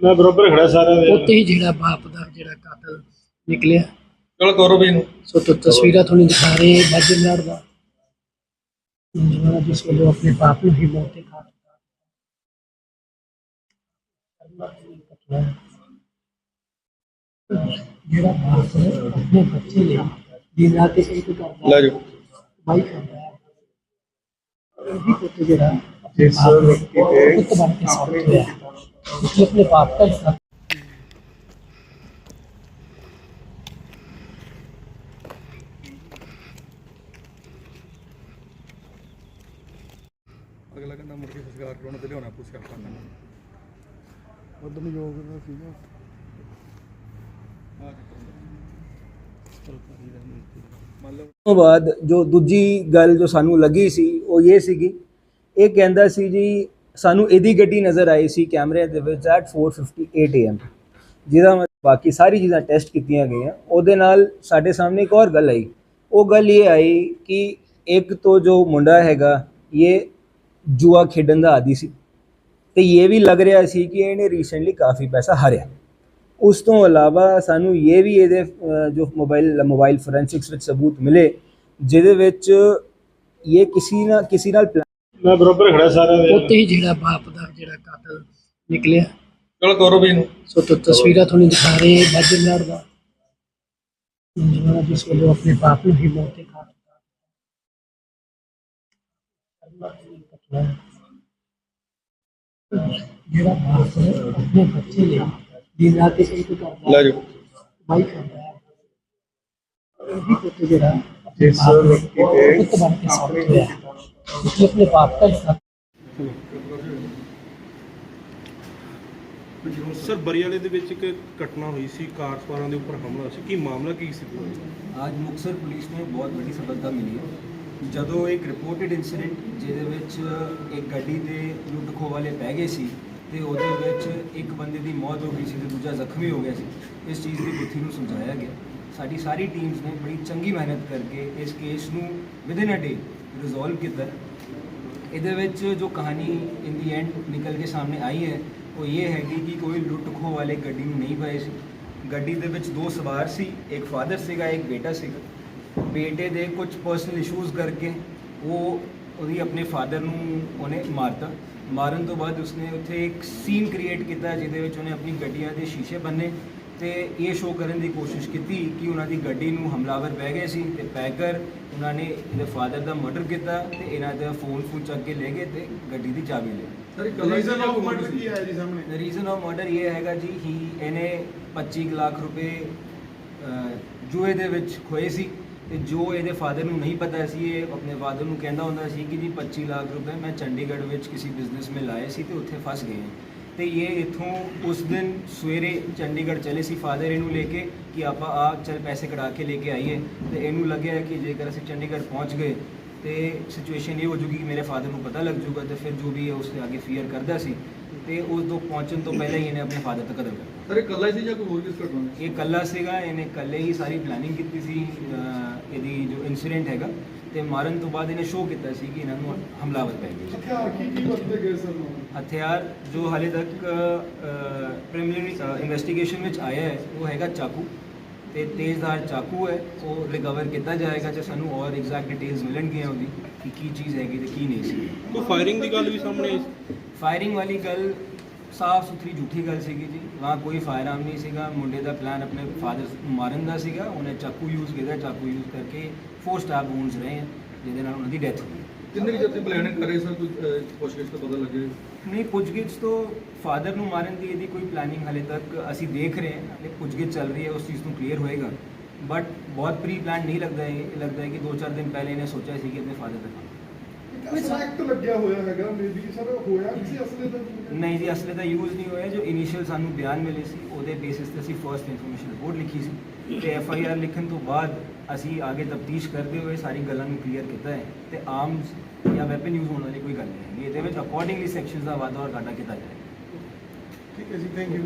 ਮੈਂ ਬਰੋਬਰ ਖੜਾ ਸਾਰਿਆਂ ਦੇ ਉੱਤੇ ਹੀ ਜਿਹੜਾ ਬਾਪ ਦਾ ਜਿਹੜਾ ਕਾਤਲ ਨਿਕਲਿਆ। ਚਲ ਤੋਰੋ ਵੀ ਨੂੰ ਸੋ ਤੋ ਤਸਵੀਰਾਂ ਤੁਹਾਨੂੰ ਦਿਖਾ ਰਹੇ ਹਾਂ ਬਾਜਨਾੜ ਦਾ। ਜਿਹੜਾ ਜਿਸ ਵੱਲੋਂ ਆਪਣੇ ਬਾਪ ਨੂੰ ਹੀ ਮੌਤ ਦੇ ਘਾਟ ਉਤਾਰ ਜਿਹੜਾ ਬਾਪ ਆਪਣੇ ਬੱਚੇ ਲਈ ਦਿਨ ਰਾਤ ਇੱਕ ਕਰਦਾ ਲੈ ਜਾਓ। ਬਾਈ ਕਰਦਾ ਹੈ। ਉਹੀ ਪੁੱਤ ਜਿਹੜਾ ਜਿਸ ਵਿਅਕਤੀ ਤੇ ਪੁੱਤ ਉਸਨੇ ਆਪਣੇ ਬਾਪ ਦਾ ਹਿੱਸਾ ਅਗਲਾ ਕਹਿੰਦਾ ਮੁੜ ਕੇ ਸੰਸਕਾਰ ਕਰਾਉਣਾ ਤੇ ਲਿਆਉਣਾ ਪੁੱਛਿਆ ਆਪਾਂ ਉਦਮ ਯੋਗ ਦਾ ਸੀਗਾ। ਤੋਂ ਬਾਅਦ ਜੋ ਦੂਜੀ ਗੱਲ ਜੋ ਸਾਨੂੰ ਲੱਗੀ ਸੀ ਉਹ ਇਹ ਸੀਗੀ। ਇਹ ਕਹਿੰਦਾ ਸੀ ਜੀ ਸਾਨੂੰ ਇਹਦੀ ਗੱਡੀ ਨਜ਼ਰ ਆਈ ਸੀ ਕੈਮਰੇ ਦੇ ਵਿੱਚ ਐਟ 4:58 am ਜਿਹਦਾ ਬਾਕੀ ਸਾਰੀ ਚੀਜ਼ਾਂ ਟੈਸਟ ਕੀਤੀਆਂ ਗਈਆਂ। ਉਹਦੇ ਨਾਲ ਸਾਡੇ ਸਾਹਮਣੇ ਇੱਕ ਹੋਰ ਗੱਲ ਆਈ। ਉਹ ਗੱਲ ਇਹ ਆਈ ਕਿ ਇੱਕ ਤੋਂ ਜੋ ਮੁੰਡਾ ਹੈਗਾ, ਇਹ ਜੂਆ ਖੇਡਣ ਦਾ ਆਦੀ ਸੀ। ਤੇ ਇਹ ਵੀ ਲੱਗ ਰਿਹਾ ਸੀ ਕਿ ਇਹਨੇ ਰੀਸੈਂਟਲੀ ਕਾਫੀ ਪੈਸਾ ਹਾਰਿਆ। ਉਸ ਤੋਂ ਇਲਾਵਾ ਸਾਨੂੰ ਇਹ ਵੀ ਇਹਦੇ ਜੋ ਮੋਬਾਈਲ ਮੋਬਾਈਲ ਫੋਰੈਂਸਿਕਸ ਵਿੱਚ ਸਬੂਤ ਮਿਲੇ, ਜਿਹਦੇ ਵਿੱਚ ਇਹ ਕਿਸੇ ਨਾ, ਕਿਸੇ ਨਾਲ plan ਮੈਂ ਬਰੋਬਰ ਖੜਾ ਸਾਰਿਆਂ ਦੇ ਉੱਤੇ ਹੀ ਜਿਹੜਾ ਬਾਪ ਦਾ ਜਿਹੜਾ ਕਾਤਲ ਨਿਕਲਿਆ। ਚਲ ਤੋਰੋ ਵੀ ਨੂੰ ਸੋ ਤੋ ਤਸਵੀਰਾਂ ਤੁਹਾਨੂੰ ਦਿਖਾ ਰਹੇ ਹਾਂ ਬਾਜਨਾੜ ਦਾ। ਜਿਹੜਾ ਜਿਸ ਵੱਲੋਂ ਆਪਣੇ ਬਾਪ ਨੂੰ ਹੀ ਮੌਤ ਦੇ ਘਾਟ ਉਤਾਰ ਜਿਹੜਾ ਬਾਪ ਆਪਣੇ ਬੱਚੇ ਲਈ ਦਿਨ ਰਾਤ ਇੱਕ ਕਰਦਾ ਲੈ ਜਾਓ। ਬਾਈ ਕਰਦਾ ਹੈ। ਉਹੀ ਪੁੱਤ ਜਿਹੜਾ ਜਿਸ ਵਿਅਕਤੀ ਤੇ ਪੁੱਤ ਹਿੱਸਾ ਸਰ ਬਰੀਆਲੇ ਦੇ ਵਿੱਚ ਇੱਕ ਘਟਨਾ ਹੋਈ ਸੀ ਕਾਰ ਸਵਾਰਾਂ ਦੇ ਉੱਪਰ ਹਮਲਾ ਸੀ ਕੀ ਮਾਮਲਾ ਕੀ ਸੀ ਅੱਜ ਮੁਕਤਸਰ ਪੁਲਿਸ ਨੂੰ ਬਹੁਤ ਵੱਡੀ ਸਫਲਤਾ ਮਿਲੀ ਹੈ ਜਦੋਂ ਇੱਕ ਰਿਪੋਰਟਡ ਇਨਸੀਡੈਂਟ ਜਿਹਦੇ ਵਿੱਚ ਇੱਕ ਗੱਡੀ ਦੇ ਲੁੱਟ ਖੋਹ ਵਾਲੇ ਬਹਿ ਗਏ ਸੀ ਤੇ ਉਹਦੇ ਵਿੱਚ ਇੱਕ ਬੰਦੇ ਦੀ ਮੌਤ ਹੋ ਗਈ ਸੀ ਤੇ ਦੂਜਾ ਜ਼ਖਮੀ ਹੋ ਗਿਆ ਸੀ ਇਸ ਚੀਜ਼ ਦੀ ਗੁੱਥੀ ਨੂੰ ਸਮਝਾਇਆ ਗਿਆ ਸਾਡੀ ਸਾਰੀ ਟੀਮਸ ਨੇ ਬੜੀ ਚੰਗੀ ਮਿਹਨਤ ਕਰਕੇ ਇਸ ਕੇਸ ਨੂੰ ਵਿਦਿਨ ਅ ਡੇ ਰਿਜ਼ੋਲਵ ਕੀਤਾ ਇਹਦੇ ਵਿੱਚ ਜੋ ਕਹਾਣੀ ਇਨ ਦੀ ਐਂਡ ਨਿਕਲ ਕੇ ਸਾਹਮਣੇ ਆਈ ਹੈ, ਉਹ ਇਹ ਹੈਗੀ ਕਿ ਕੋਈ ਲੁੱਟ ਖੋਹ ਵਾਲੇ ਗੱਡੀ ਨੂੰ ਨਹੀਂ ਪਏ ਸੀ। ਗੱਡੀ ਦੇ ਵਿੱਚ ਦੋ ਸਵਾਰ ਸੀ, ਇੱਕ ਫਾਦਰ ਸੀਗਾ, ਇੱਕ ਬੇਟਾ ਸੀਗਾ। ਬੇਟੇ ਦੇ ਕੁਝ ਪਰਸਨਲ ਇਸ਼ੂਜ਼ ਕਰਕੇ ਉਹ ਉਹਦੀ ਆਪਣੇ ਫਾਦਰ ਨੂੰ ਉਹਨੇ ਮਾਰਤਾ। ਮਾਰਨ ਤੋਂ ਬਾਅਦ ਉਸਨੇ ਉੱਥੇ ਇੱਕ ਸੀਨ ਕ੍ਰੀਏਟ ਕੀਤਾ ਜਿਹਦੇ ਵਿੱਚ ਉਹਨੇ ਆਪਣੀ ਗੱਡੀਆਂ ਦੇ ਸ਼ੀਸ਼ੇ ਬੰਨੇ। ਤੇ ਇਹ ਸ਼ੋਅ ਕਰਨ ਦੀ ਕੋਸ਼ਿਸ਼ ਕੀਤੀ ਕਿ ਉਹਨਾਂ ਦੀ ਗੱਡੀ ਨੂੰ ਹਮਲਾਵਰ ਬਹਿ ਗਏ ਸੀ ਤੇ ਪੈਕਰ ਉਹਨਾਂ ਨੇ ਇਹਦੇ ਫਾਦਰ ਦਾ ਮਰਡਰ ਕੀਤਾ ਤੇ ਇਹਨਾਂ ਦਾ ਫੋਨ ਫੋਨ ਚੱਕ ਕੇ ਲੈ ਗਏ ਤੇ ਗੱਡੀ ਦੀ ਚਾਬੀ ਲੈ ਗਏ ਸਰ ਰੀਜ਼ਨ ਆਫ ਮਰਡਰ ਕੀ ਹੈ ਜੀ ਸਾਹਮਣੇ ਰੀਜ਼ਨ ਆਫ ਮਰਡਰ ਇਹ ਹੈਗਾ ਜੀ ਹੀ ਇਹਨੇ 25 ਕੁ ਲੱਖ ਰੁਪਏ ਜੂਏ ਦੇ ਵਿੱਚ ਖੋਏ ਸੀ ਤੇ ਜੋ ਇਹਦੇ ਫਾਦਰ ਨੂੰ ਨਹੀਂ ਪਤਾ ਸੀ ਇਹ ਆਪਣੇ ਫਾਦਰ ਨੂੰ ਕਹਿੰਦਾ ਹੁੰਦਾ ਸੀ ਕਿ ਜੀ 25 ਲੱਖ ਰੁਪਏ ਮੈਂ ਚੰਡੀਗੜ੍ਹ ਵਿੱਚ ਕਿਸੇ ਬਿਜ਼ਨਸ ਮੇ ਲਾਏ ਸੀ ਤੇ ਉੱਥੇ ਫਸ ਗਏ ਹਾਂ। ਤੇ ਇਹ ਇਥੋਂ ਉਸ ਦਿਨ ਸਵੇਰੇ ਚੰਡੀਗੜ੍ਹ ਚਲੇ ਸੀ। ਫਾਦਰ ਇਹਨੂੰ ਲੈ ਕੇ ਕਿ ਆਪਾਂ ਆ ਚਲ ਪੈਸੇ ਕਢਾ ਕੇ ਲੈ ਕੇ ਆਈਏ ਤੇ ਇਹਨੂੰ ਲੱਗਿਆ ਕਿ ਜੇਕਰ ਅਸੀਂ ਚੰਡੀਗੜ੍ਹ ਪਹੁੰਚ ਗਏ ਤੇ ਸਿਚੁਏਸ਼ਨ ਇਹ ਹੋ ਜੂਗੀ ਕਿ ਮੇਰੇ ਫਾਦਰ ਨੂੰ ਪਤਾ ਲੱਗ ਜੂਗਾ ਤੇ ਫਿਰ ਜੋ ਵੀ ਹੈ ਉਸਦੇ ਅੱਗੇ ਫੀਅਰ ਕਰਦਾ ਸੀ ਤੇ ਉਸ ਤੋਂ ਪਹੁੰਚਣ ਤੋਂ ਪਹਿਲਾਂ ਹੀ ਇਹਨੇ ਆਪਣੇ ਫਾਦਰ ਦਾ ਕਤਲ ਕਰ ਸਰ ਇਹ ਇਕੱਲਾ ਹੀ ਸੀ ਜਾਂ ਕੋਈ ਹੋਰ ਕਿਸ ਘਟਨਾ ਇਹ ਕੱਲਾ ਸੀਗਾ ਇਹਨੇ ਕੱਲੇ ਹੀ ਸਾਰੀ ਪਲੈਨਿੰਗ ਕੀਤੀ ਸੀ ਅਹ ਇਹਦੀ ਜੋ ਇਨਸੀਡੈਂਟ ਹੈਗਾ ਤੇ ਮਾਰਨ ਤੋਂ ਬਾਅਦ ਇਹਨੇ ਸ਼ੋਅ ਕੀਤਾ ਸੀ ਕਿ ਇਹਨਾਂ ਨੂੰ ਹਮਲਾਵਰ ਪੈ ਗਏ। ਹਥਿਆਰ ਕੀ ਕੀ ਵਰਤੇ ਗਏ ਸਰ ਹਥਿਆਰ ਜੋ ਹਾਲੇ ਤੱਕ ਪ੍ਰੀਲਿਮਿਨਰੀ ਇਨਵੈਸਟੀਗੇਸ਼ਨ ਵਿੱਚ ਆਇਆ ਹੈ ਉਹ ਹੈਗਾ ਚਾਕੂ। ਤੇ ਤੇਜ਼ਧਾਰ ਚਾਕੂ ਹੈ ਉਹ ਰਿਕਵਰ ਕੀਤਾ ਜਾਏਗਾ ਜੇ ਸਾਨੂੰ ਔਰ ਐਗਜ਼ੈਕਟ ਡਿਟੇਲਸ ਮਿਲਣਗੀਆਂ ਉਹਦੀ ਕਿ ਕੀ ਚੀਜ਼ ਹੈਗੀ ਤੇ ਕੀ ਨਹੀਂ ਸੀ ਕੋਈ ਫਾਇਰਿੰਗ ਦੀ ਗੱਲ ਵੀ ਸਾਹਮਣੇ ਆਈ ਫਾਇਰਿੰਗ ਵਾਲੀ ਗੱਲ ਸਾਫ਼ ਸੁਥਰੀ ਝੂਠੀ ਗੱਲ ਸੀਗੀ ਜੀ। ਵਹਾਂ ਕੋਈ ਫਾਇਰਆਰਮ ਨਹੀਂ ਸੀਗਾ ਮੁੰਡੇ ਦਾ ਪਲਾਨ ਆਪਣੇ ਫਾਦਰ ਮਾਰਨ ਦਾ ਸੀਗਾ ਉਹਨੇ ਚਾਕੂ ਯੂਜ਼ ਕੀਤਾ ਚਾਕੂ ਯੂਜ਼ ਕਰਕੇ ਫੋਰ ਸਟਾਰ ਵੂਨਸ ਰਹੇ ਜਿਹਦੇ ਨਾਲ ਉਹਨਾਂ ਦੀ ਡੈਥ ਹੋਈ। ਕਿੰਨੇ ਕਿ ਜੱਤੀ ਪਲਾਨਿੰਗ ਕਰੇ ਸਰ? ਕੁਝ ਪੁੱਛਗਿੱਛ ਤੋਂ ਪਤਾ ਲੱਗੇ? ਨਹੀਂ, ਪੁੱਛਗਿੱਛ ਤੋਂ ਫਾਦਰ ਨੂੰ ਮਾਰਨ ਦੀ ਇਹਦੀ ਕੋਈ ਪਲੈਨਿੰਗ ਹਲੇ ਤੱਕ ਅਸੀਂ ਦੇਖ ਰਹੇ ਹਾਂ, ਹਲੇ ਪੁੱਛਗਿੱਛ ਚੱਲ ਰਹੀ ਹੈ, ਉਸ ਚੀਜ਼ ਨੂੰ ਕਲੀਅਰ ਹੋਏਗਾ। ਬਟ ਬਹੁਤ ਪ੍ਰੀ ਪਲਾਨ ਨਹੀਂ ਲੱਗਦਾ ਹੈ ਇਹ, ਲੱਗਦਾ ਹੈ ਕਿ 2-4 ਦਿਨ ਪਹਿਲੇ ਇਹਨੇ ਸੋਚਿਆ ਸੀ ਕਿ ਆਪਣੇ ਫਾਦਰ ਦਾ ਕੰਮ ਕੋਈ ਸੈਕਟ ਲੱਗਿਆ ਹੋਇਆ ਹੈਗਾ ਮੇਬੀ ਸਰ ਹੋਇਆ ਕਿਸੇ ਅਸਲੇ ਦਾ ਨਹੀਂ ਜੀ ਅਸਲੇ ਦਾ ਯੂਜ਼ ਨਹੀਂ ਹੋਇਆ। ਜੋ ਇਨੀਸ਼ੀਅਲ ਸਾਨੂੰ ਬਿਆਨ ਮਿਲੇ ਸੀ ਉਹਦੇ ਬੇਸਿਸ ਤੇ ਅਸੀਂ ਫਰਸਟ ਇਨਫੋਰਮੇਸ਼ਨ ਰਿਪੋਰਟ ਲਿਖੀ ਸੀ। ਤੇ ਐਫ ਆਈ ਆਰ ਲਿਖਣ ਤੋਂ ਬਾਅਦ ਅਸੀਂ ਅੱਗੇ ਤਫਤੀਸ਼ ਕਰਦੇ ਹੋਏ ਸਾਰੀ ਗੱਲਾਂ ਨੂੰ ਕਲੀਅਰ ਕੀਤਾ ਹੈ। ਤੇ ਆਰਮਸ ਜਾਂ ਵੈਪਨ ਯੂਜ਼ ਹੋਣ ਵਾਲੀ ਕੋਈ ਗੱਲ ਨਹੀਂ ਹੈ। ਇਹਦੇ ਵਿੱਚ ਅਕੋਰਡਿੰਗਲੀ ਸੈਕਸ਼ਨਸ ਦਾ ਵਾਧਾ ਔਰ ਘਾਟਾ ਕੀਤਾ ਜਾਏ ਠੀਕ ਹੈ ਜੀ ਥੈਂਕ ਯੂ